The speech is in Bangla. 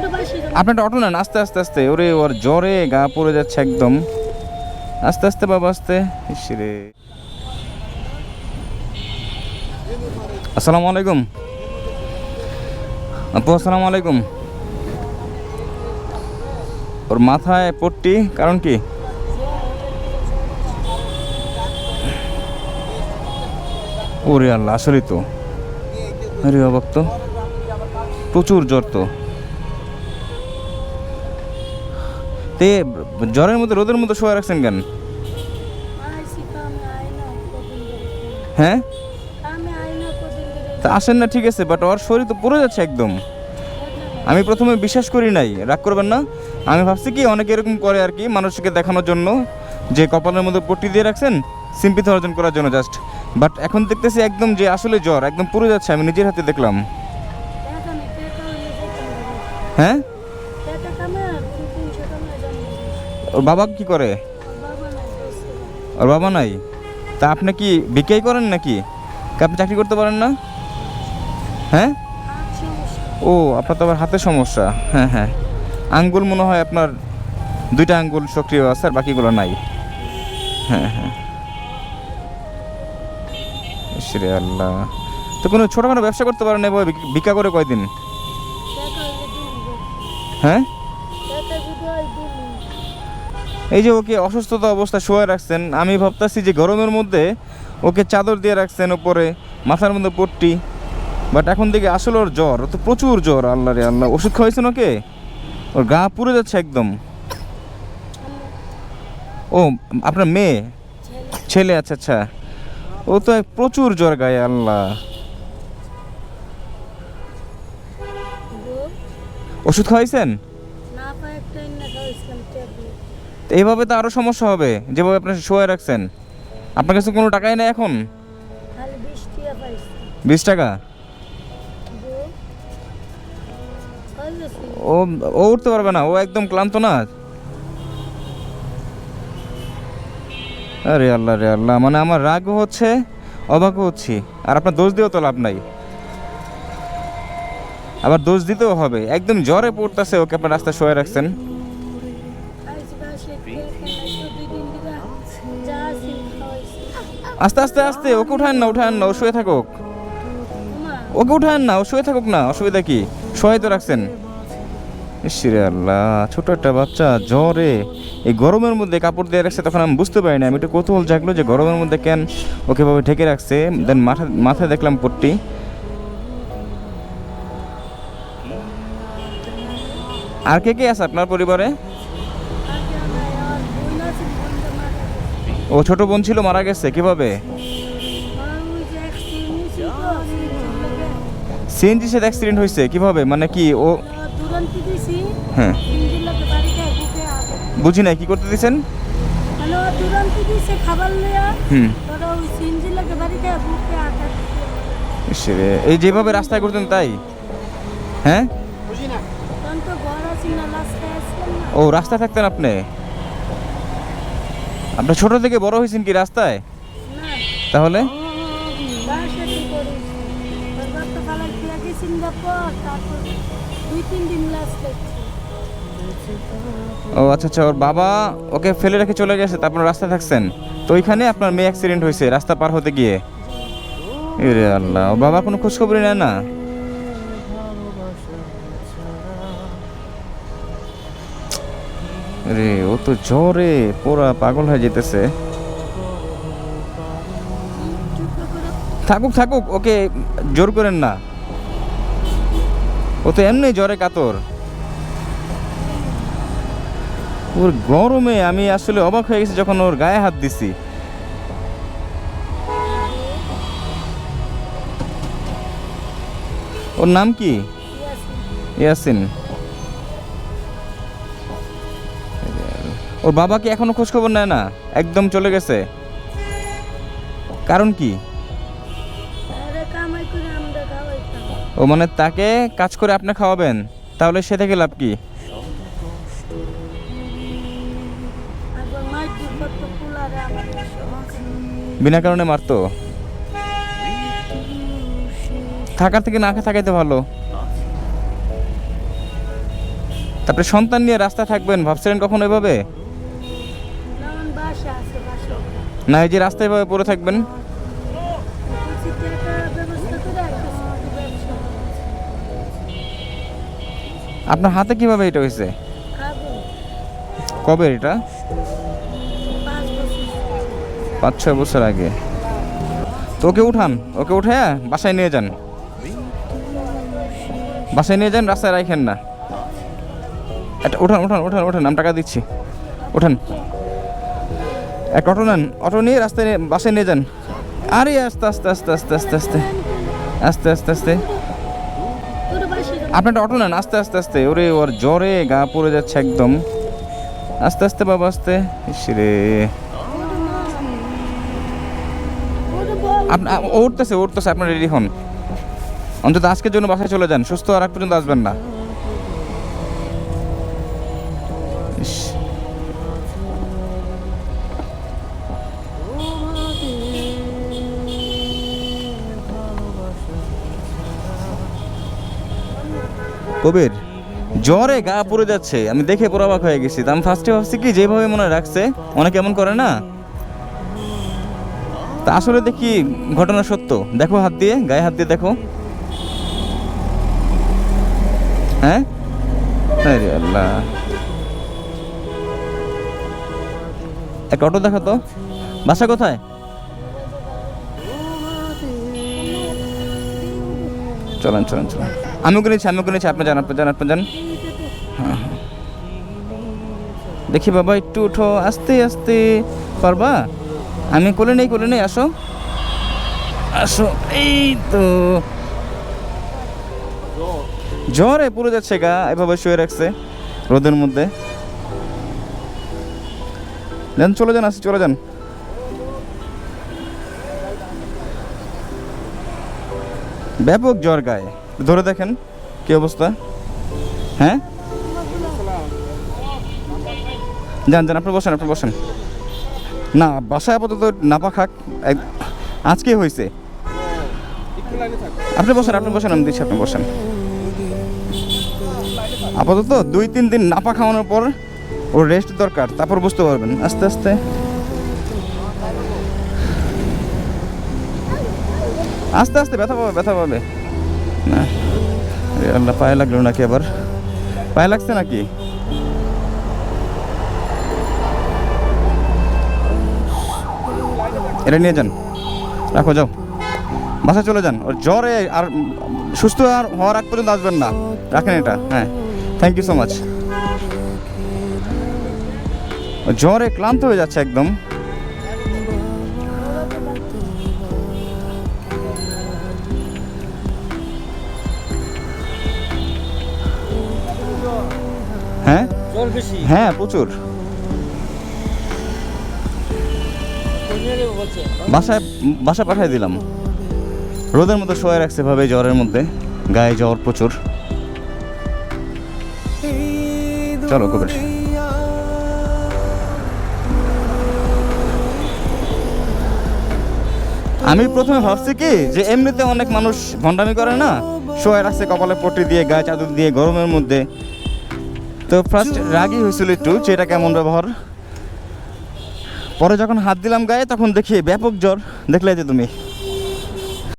করে বাসি আপনার অটো নেন, আস্তে আস্তে আস্তে। ওরে, ওর জ্বরে গা পড়ে যাচ্ছে একদম। আস্তে আস্তে, বাবা, আস্তে। ইসরে আসসালামু আলাইকুম। আপু, আসসালামু আলাইকুম। ওর মাথায় পট্টি, কারণ কি? ওরে আল্লাহ, আসলেই তো। আরে অবাক তো প্রচুর জ্বর তো। তে জ্বরের মধ্যে, রোদের মধ্যে শোয়া রাখছেন কেন? হ্যাঁ? তা আসেন না, ঠিক আছে বাট ওর শরীর তো পুরো যাচ্ছে একদম। আমি প্রথমে বিশ্বাস করি নাই, রাগ করবেন না। আমি ভাবছি কি, অনেকে এরকম করে আর কি, মানুষকে দেখানোর জন্য, যে কপালের মধ্যে পট্টি দিয়ে রাখছেন সিম্পিথি অর্জন করার জন্য জাস্ট বাট এখন দেখতেছি একদম যে আসলে জ্বর, একদম পুরো যাচ্ছে, আমি নিজের হাতে দেখলাম। হ্যাঁ? ওর বাবা কি করে? ওর বাবা নাই? তা আপনি কি বিক্রি করেন নাকি? আপনি চাকরি করতে পারেন না? হ্যাঁ? ও আপনার তো আবার হাতের সমস্যা। হ্যাঁ হ্যাঁ। আঙ্গুল মনে হয় আপনার দুইটা আঙ্গুল সক্রিয় আছে আর বাকিগুলো নাই। হ্যাঁ হ্যাঁ। ইসরে আল্লাহ। তো কোনো ছোটোখাটো ব্যবসা করতে পারেন এবার ভিক্ষা করে কয়দিন? দিন। হ্যাঁ? এই যে ওকে অসুস্থতা অবস্থা শোয়া রাখছেন, আমি ভাবতাছি যে গরমের মধ্যে ওকে চাদর দিয়ে রাখছেন উপরে, মাথার মধ্যে পট্টি বাট এখন দেখি আসলে ওর জ্বর তো প্রচুর জ্বর, আল্লাহ রে আল্লাহ। ওষুধ খাওয়াইছেন ওকে? ওর গা পুড়ে যাচ্ছে একদম। ও, আপনার মেয়ে? ছেলে ছেলে আচ্ছা আচ্ছা। ও তো এক প্রচুর জ্বর গায়ে, আল্লাহ। ওষুধ খাওয়াইছেন না পায় একটা এনে খাওয়াইছিলাম ট্যাবলেট তো এইভাবে তো আরও সমস্যা হবে যেভাবে আপনি শোয়া রাখছেন। আপনার কাছে কোনো টাকাই নেই এখন? বিশ টাকা ও ও উঠতে পারবে না ও একদম ক্লান্ত না? আরে আল্লাহ রে আল্লাহ মানে আমার রাগও হচ্ছে অবাকও হচ্ছি। আর আপনার দোষ দিয়েও তো লাভ নাই। আবার দোষ দিতেও হবে একদম জ্বরে পড়তেছে ওকে আপনার রাস্তায় শোয়ে রাখছেন। আস্তে আস্তে আস্তে, ওকে উঠান না উঠান না, ও শুয়ে থাকুক। ওকে উঠান না, ও শুয়ে থাকুক না, অসুবিধা কি? শোয়াই তো রাখছেন আল্লাহ, ছোট একটা বাচ্চা, জ্বরে। এই গরমের মধ্যে কাপড় দিয়ে রাখছে, তখন আমি বুঝতে পারি না। আমি একটু কৌতূহল জাগলো যে গরমের মধ্যে কেন ওকে ভাবে ঢেকে রাখছে। দেন মাথা, মাথায় দেখলাম পট্টি। আর কে কে আছে আপনার পরিবারে আগে নাই আর বোন আছে বোনটা মারা গেছে। ও ছোট বোন ছিল মারা গেছে কীভাবে। সিএনজি সাথে অ্যাক্সিডেন্ট হয়েছে কীভাবে মানে কি ও হ্যাঁ। বুঝি নাই কি করতে দিয়েছেন ও দুরন্ত দিছে খাবার লইয়া, হুম পরে ওই তিনজন লোকে বাড়ি খায়, বুকে আঘাত দিছে। ইসরে এই যেভাবে রাস্তায় করতেন তাই হ্যাঁ। ও রাস্তায় থাকতেন আপনি আপনি ছোট থেকে বড় হয়েছেন কি রাস্তায়? তাহলে। ও আচ্ছা আচ্ছা ওর বাবা ওকে ফেলে রেখে চলে গেছে, তারপর রাস্তায় থাকছেন। তো ওইখানে আপনার মেয়ে অ্যাক্সিডেন্ট হয়েছে, রাস্তা পার হতে গিয়ে। আল্লাহ, ওর বাবা কোনো খোঁজখবরই নেয় না? রে, ও তো জ্বরে পুরা পাগল হয়ে যেতেছে। থাকুক থাকুক, ওকে জোর করেন না। ও তো এমনি জ্বরে কাতর। ওর গরমে আমি আসলে অবাক হয়ে গেছি যখন ওর গায়ে হাত দিছি। ওর নাম কি। ইয়াসিন। ওর বাবা কি এখনও খোঁজ খবর নেয় না? একদম চলে গেছে। কারণ কি? ও মানে তাকে কাজ করে আপনি খাওয়াবেন তাহলে সে থেকে লাভ কি? বিনা কারণে মারতো। থাকার থেকে না থাকাইতে ভালো। তারপরে সন্তান নিয়ে রাস্তায় থাকবেন ভাবছিলেন কখন এভাবে যেমন বাসা আছে বাসা না, এই যে রাস্তায় এভাবে পড়ে থাকবেন। আপনার হাতে কীভাবে এটা হয়েছে? কবে এটা? পাঁচ ছয় বছর আগে। তো ওকে উঠান, ওকে উঠে বাসায় নিয়ে যান। বাসায় নিয়ে যান, রাস্তায় রাখেন না। একটা, উঠান উঠান উঠান উঠান, আমি টাকা দিচ্ছি। উঠান। একটা অটো নেন, অটো নিয়ে রাস্তায় বাসায় নিয়ে যান। আরে আস্তে আস্তে আস্তে আস্তে আস্তে আস্তে আস্তে আস্তে আস্তে। আপনি একটা অটো নেন, আস্তে আস্তে আস্তে। ওরে, ওর জ্বরে গা পড়ে যাচ্ছে একদম। আস্তে আস্তে, বাবা, আস্তে। রে। আপনি, আ- উঠতেছে উঠতেছে আপনার রেডি হন। অন্তত আজকের জন্য বাসায় চলে যান, সুস্থ আর এক পর্যন্ত আসবেন না। কবির? জ্বরে গা পড়ে যাচ্ছে। আমি দেখে পুরো অবাক হয়ে গেছি। আমি ফার্স্টে ভাবছি কি, যেভাবে মনে রাখছে অনেকে এমন করে না? তা আসলে দেখি, ঘটনা সত্য। দেখো হাত দিয়ে, গায়ে হাত দিয়ে দেখো। হ্যাঁ? আল্লাহ। একটা অটো দেখো তো। বাসা কোথায়? চলেন চলেন চলেন। আমি ওকে নিচ্ছি আমি ওকে নিচ্ছি আপনি যান আপনি যান আপনি হ্যাঁ, হ্যাঁ। দেখি বাবা একটু উঠো আস্তে আস্তে পারবা? আমি কোলে নেই কোলে নেই আসো। আসো এই তো। জ্বরে পুরো যাচ্ছে গা এভাবে শুয়ে রাখছে রোদের মধ্যে। যান চলে যান আসি চলে যান। ব্যাপক জ্বর গায়ে। ধরে দেখেন, কি অবস্থা? হ্যাঁ? যান যান, আপনি বসেন আপনি বসেন। না, বাসায় আপাতত নাপা খাক আজকে হয়েছে আপনি বসেন আপনি বসেন, আমি দিচ্ছি, আপনি বসেন। আপাতত দুই, তিন দিন নাপা খাওয়ানোর পর ওর রেস্ট দরকার, তারপর বুঝতে পারবেন। আস্তে আস্তে। আস্তে আস্তে, ব্যথা পাবে ব্যথা পাবে। না। আল্লাহ, পায়ে লাগল নাকি আবার? পায়ে লাগছে নাকি? এটা নিয়ে যান। রাখো, যাও। বাসা চলে যান। ওর জ্বরে আর সুস্থ আর হওয়ার আগ পর্যন্ত আসবেন না। রাখেন এটা হ্যাঁ। থ্যাংক ইউ সো মাচ জ্বরে ক্লান্ত হয়ে যাচ্ছে একদম। বেশি? হ্যাঁ প্রচুর। বাসায় বাসা পাঠিয়ে দিলাম। রোদের মতো শোয়ে রাখছে ভাবে জ্বরের মধ্যে। গায়ে জ্বর প্রচুর। চলো কবির আমি প্রথমে ভাবছি কি যে এমনিতে অনেক মানুষ ভণ্ডামি করে না? শোয়ে রাখছে কপালে পট্টি দিয়ে গায়ে চাদর দিয়ে গরমের মধ্যে। তো ফার্স্ট রাগি হয়েছিল একটু যে এটা কেমন ব্যবহার। পরে যখন হাত দিলাম গায়ে, তখন দেখি ব্যাপক জ্বর। দেখলে যে তুমি।